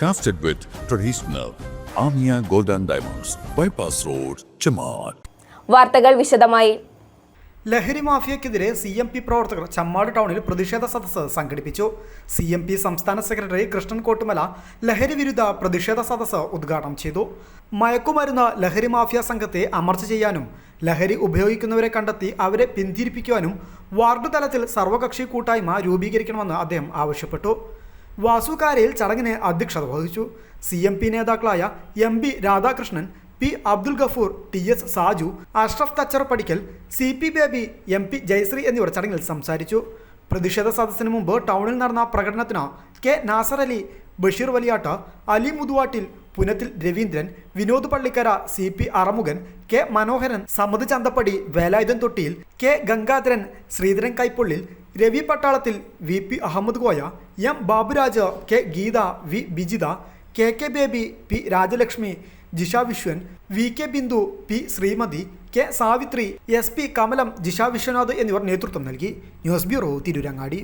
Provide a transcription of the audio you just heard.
Crafted with traditional Amia Golden Diamonds, Bypass Road, Chamat. വാർത്തകൾ വിശദമായി. ലഹരി മാഫിയക്കെതിരെ സി എം പി പ്രവർത്തകർ ചമ്മാട് ടൗണിൽ പ്രതിഷേധ സദസ്സ് സംഘടിപ്പിച്ചു. സി എം പി സംസ്ഥാന സെക്രട്ടറി കൃഷ്ണൻ കോട്ടുമല ലഹരി വിരുദ്ധ പ്രതിഷേധ സദസ്സ് ഉദ്ഘാടനം ചെയ്തു. മയക്കുമരുന്ന് ലഹരി മാഫിയ സംഘത്തെ അമർച്ച ചെയ്യാനും ലഹരി ഉപയോഗിക്കുന്നവരെ കണ്ടെത്തി അവരെ പിന്തിരിപ്പിക്കുവാനും വാർഡ് തലത്തിൽ സർവകക്ഷി കൂട്ടായ്മ രൂപീകരിക്കണമെന്ന് അദ്ദേഹം ആവശ്യപ്പെട്ടു. വാസുകാരയിൽ ചടങ്ങിന് അധ്യക്ഷത വഹിച്ചു. സി എം പി നേതാക്കളായ M P Radhakrishnan P Abdul Gafoor T S Saju Ashraf Thachar Padikkal C P Baby M P Jayasree എന്നിവർ ചടങ്ങിൽ സംസാരിച്ചു. പ്രതിഷേധ സദസ്സിന് മുമ്പ് ടൗണിൽ നടന്ന പ്രകടനത്തിന് K Nasar Ali Basheer Valiyatt Ali Muthuvattil Punathil Raveendran Vinod Pallikkara C P Arumughan K Manoharan Samad Chanthappadi Velayudhan Thottiyil K Gangadharan Sreedharan Kaippullil Ravi Pattalathil V P Ahammed Koya M Baburaj K Geetha V Bijitha K K Baby P Rajalakshmi Jisha Viswan V K Bindu P Sreemathi K Savithri S P Kamalam Jisha Viswanath എന്നിവർ നേതൃത്വം നൽകി. News bureau Tirurangadi.